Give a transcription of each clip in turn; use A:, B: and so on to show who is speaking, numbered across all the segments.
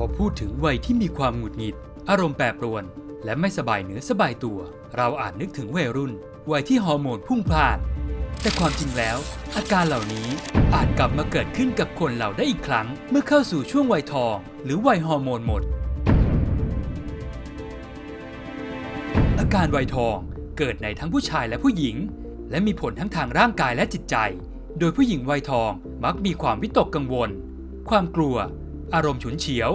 A: พอพูดถึงวัยที่มีความหงุดหงิด อารมณ์แปรปรวน และไม่สบายเนื้อสบายตัว เราอาจนึกถึงวัยรุ่น วัยที่ฮอร์โมนพุ่งพล่าน แต่ความจริงแล้ว อาการเหล่านี้อาจกลับมาเกิดขึ้นกับคนเราได้อีกครั้ง เมื่อเข้าสู่ช่วงวัยทอง หรือวัยฮอร์โมนหมด อาการวัยทองเกิดในทั้งผู้ชายและผู้หญิง และมีผลทั้งทางร่างกายและจิตใจ โดยผู้หญิงวัยทองมักมีความวิตกกังวล ความกลัว อารมณ์ฉุนเฉียว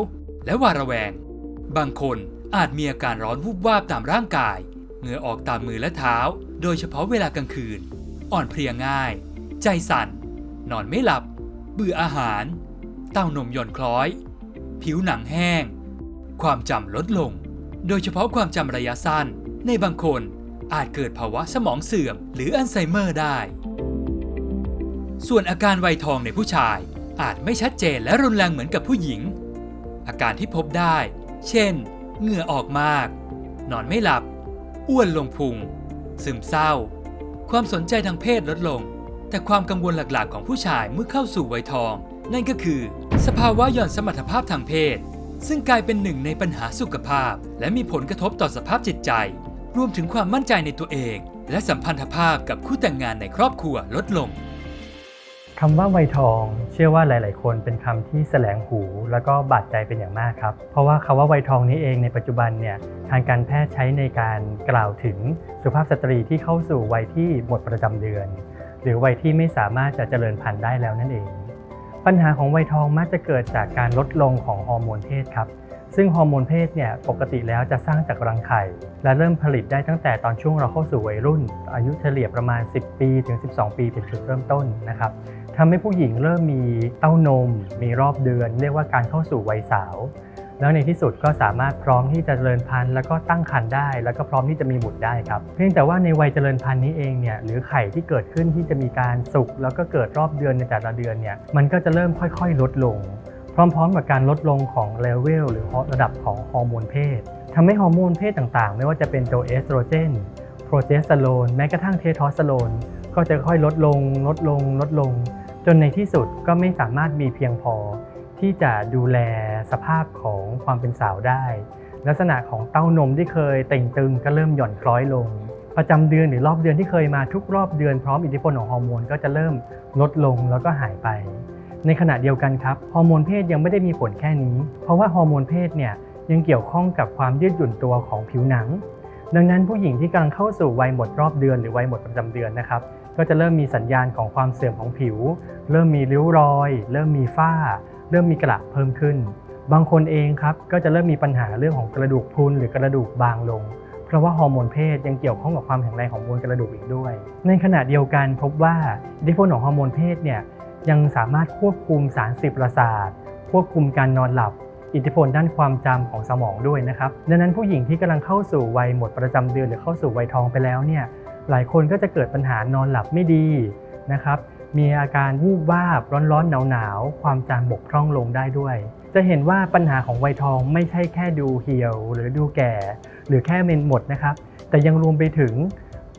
A: และหวาดระแวง บางคนอาจมีอาการร้อนวูบวาบตามร่างกาย เหงื่อออกตามมือและเท้า โดยเฉพาะเวลากลางคืน อ่อนเพลียง่าย ใจสั่น นอนไม่หลับ เบื่ออาหาร เต้านมหย่อนคล้อย ผิวหนังแห้ง ความจำลดลง โดยเฉพาะความจำระยะสั้น ในบางคนอาจเกิดภาวะสมองเสื่อม หรืออัลไซเมอร์ได้ ส่วนอาการวัยทองในผู้ชาย อาจไม่ชัดเจนและรุนแรงเหมือนกับผู้หญิง อาการที่พบได้ เช่น เหงื่อออกมาก นอนไม่หลับ อ้วนลงพุง ซึมเศร้า ความสนใจทางเพศลดลง แต่ความกังวลหลักๆ ของผู้ชายเมื่อเข้าสู่วัยทอง นั่นก็คือ สภาวะหย่อนสมรรถภาพทางเพศ ซึ่งกลายเป็นหนึ่งในปัญหาสุขภาพ และมีผลกระทบต่อสภาพจิตใจ รวมถึงความมั่นใจในตัวเอง และสัมพันธภาพกับคู่แต่งงานในครอบครัวลดลง
B: คำว่าวัยทอง เชื่อว่าหลาย ๆ คนเป็นคำที่แสลงหู แล้วก็บาดใจเป็นอย่างมากครับ เพราะว่าคำว่าวัยทองนี้เองในปัจจุบันเนี่ยทางการแพทย์ใช้ในการกล่าวถึงสุภาพสตรีที่เข้าสู่วัยที่หมดประจำเดือน หรือวัยที่ไม่สามารถจะเจริญพันธุ์ได้แล้วนั่นเอง ปัญหาของวัยทองมักจะเกิดจากการลดลงของฮอร์โมนเพศครับซึ่งฮอร์โมนเพศเนี่ยปกติแล้วจะสร้างจากรังไข่ และเริ่มผลิตได้ตั้งแต่ตอนช่วงเราเข้าสู่วัยรุ่น อายุเฉลี่ยประมาณ 10 ปีถึง 12 ปีเป็นจุดเริ่มต้นนะครับ ทำให้ผู้หญิงเริ่มมีเต้านม มีรอบเดือน เรียกว่าการเข้าสู่วัยสาว แล้วในที่สุดก็สามารถพร้อมที่จะเจริญพันธุ์แล้วก็ตั้งครรภ์ได้ แล้วก็พร้อมที่จะมีบุตรได้ครับ เพียงแต่ว่าในวัยเจริญพันธุ์นี้เองเนี่ยหรือไข่ที่เกิดขึ้นที่จะมีการสุกแล้วก็เกิดรอบเดือนในแต่ละเดือนเนี่ยมันก็จะเริ่มค่อยๆ ลดลง พร้อมๆ กับการลดลงของเลเวลหรือระดับของฮอร์โมนเพศทำให้ฮอร์โมนเพศต่างๆ ไม่ว่าจะเป็นตัวเอสโตรเจนโปรเจสเตอโรนแม้กระทั่งเทสโทสเตอโรนก็จะค่อยลดลงลดลงลดลง จนในที่สุดก็ไม่สามารถมีเพียงพอที่จะดูแลสภาพของความเป็นสาวได้ ลักษณะของเต้านมที่เคยเต่งตึงก็เริ่มหย่อนคล้อยลง ประจำเดือนหรือรอบเดือนที่เคยมาทุกรอบเดือนพร้อมอิทธิพลของฮอร์โมนก็จะเริ่มลดลงแล้วก็หายไป ในขณะเดียวกันครับฮอร์โมนเพศยังไม่ได้มีผลแค่นี้ เพราะว่าฮอร์โมนเพศเนี่ยยังเกี่ยวข้องกับความยืดหยุ่นตัวของผิวหนัง ดังนั้นผู้หญิงที่กำลังเข้าสู่วัยหมดรอบเดือนหรือวัยหมดประจำเดือนนะครับ ก็จะเริ่มมีสัญญาณของความเสื่อมของผิว เริ่มมีริ้วรอย เริ่มมีฝ้า เริ่มมีกระเพิ่มขึ้น บางคนเองครับก็จะเริ่มมีปัญหาเรื่องของกระดูกพรุนหรือกระดูกบางลง เพราะว่าฮอร์โมนเพศยังเกี่ยวข้องกับความแข็งแรงของมวลกระดูกอีกด้วย ในขณะเดียวกันพบว่าอิทธิพลของฮอร์โมนเพศเนี่ยยังสามารถควบคุมสารสื่อประสาทควบคุมการนอนหลับอิทธิพลด้านความจำของสมองด้วยนะครับ ดังนั้นผู้หญิงที่กำลังเข้าสู่วัยหมดประจำเดือนหรือเข้าสู่วัยทองไปแล้วเนี่ย หลายคนก็จะเกิดปัญหานอนหลับไม่ดีนะครับ มีอาการวูบวาบร้อนๆหนาวๆความจำบกพร่องลงได้ด้วย จะเห็นว่าปัญหาของวัยทองไม่ใช่แค่ดูเหี่ยว หรือดูแก่ หรือแค่เมนหมดนะครับ แต่ยังรวมไปถึง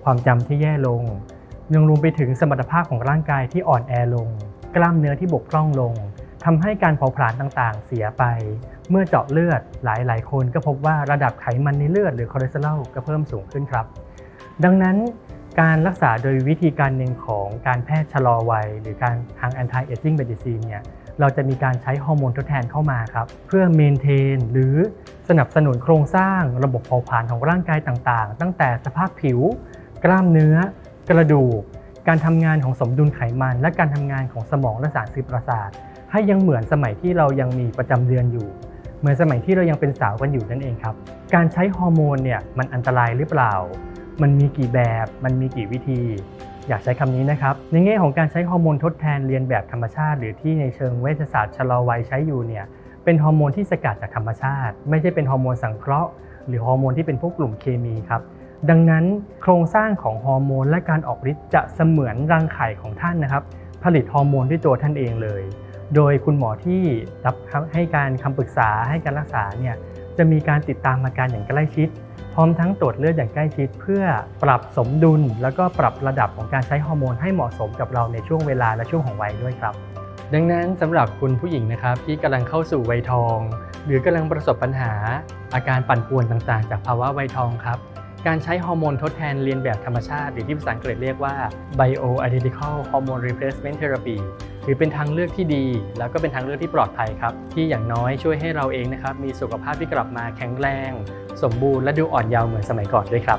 B: ความจำที่แย่ลง ยังรวมไปถึงสมรรถภาพของร่างกายที่อ่อนแอลง กล้ามเนื้อที่บกพร่องลงทำให้การเผาผลาญต่างๆ เสียไป เมื่อเจาะเลือดหลายๆ คนก็พบว่าระดับไขมันในเลือดหรือคอเลสเตอรอลก็เพิ่มสูงขึ้นครับ ดังนั้นการรักษาโดยวิธีการหนึ่งของการแพทย์ชะลอวัย หรือการทาง anti aging medicine เนี่ยเราจะมีการใช้ฮอร์โมนทดแทนเข้ามาครับ เพื่อเมนเทนหรือสนับสนุนโครงสร้างระบบเผาผลาญของร่างกายต่างๆ ตั้งแต่สภาพผิว กล้ามเนื้อ กระดูก การทำงานของสมดุลไขมัน และการทำงานของสมองและสารสื่อประสาท ให้ยังเหมือนสมัยที่เรายังมีประจำเดือนอยู่ เหมือนสมัยที่เรายังเป็นสาวกันอยู่นั่นเองครับ การใช้ฮอร์โมนเนี่ยมันอันตรายหรือเปล่า มันมีกี่แบบ มันมีกี่วิธี อยากใช้คำนี้นะครับ ในแง่ของการใช้ฮอร์โมนทดแทนเรียนแบบธรรมชาติ หรือที่ในเชิงเวชศาสตร์ชะลอวัยใช้อยู่เนี่ยเป็นฮอร์โมนที่สกัดจากธรรมชาติ ไม่ใช่เป็นฮอร์โมนสังเคราะห์หรือฮอร์โมนที่เป็นพวกกลุ่มเคมีครับดังนั้นโครงสร้างของฮอร์โมนและการออกฤทธิ์จะเสมือนรังไข่ของท่านนะครับ ผลิตฮอร์โมนด้วยตัวท่านเองเลย โดยคุณหมอที่รับให้การคำปรึกษาให้การรักษาเนี่ยจะมีการติดตามอาการอย่างใกล้ชิด พร้อมทั้งตรวจเลือดอย่างใกล้ชิด เพื่อปรับสมดุล แล้วก็ปรับระดับของการใช้ฮอร์โมนให้เหมาะสมกับเราในช่วงเวลาและช่วงของวัยด้วยครับ ดังนั้นสำหรับคุณผู้หญิงนะครับที่กำลังเข้าสู่วัยทอง หรือกำลังประสบปัญหาอาการปั่นป่วนต่างๆ จากภาวะวัยทองครับ การใช้ฮอร์โมนทดแทนเรียนแบบธรรมชาติ หรือที่ภาษาอังกฤษเรียกว่า bioidentical hormone replacement therapy ถือเป็นทางเลือกที่ดี แล้วก็เป็นทางเลือกที่ปลอดภัยครับ ที่อย่างน้อยช่วยให้เราเองนะครับมีสุขภาพที่กลับมาแข็งแรง สมบูรณ์และดูอ่อนเยาว์เหมือนสมัยก่อนด้วยครับ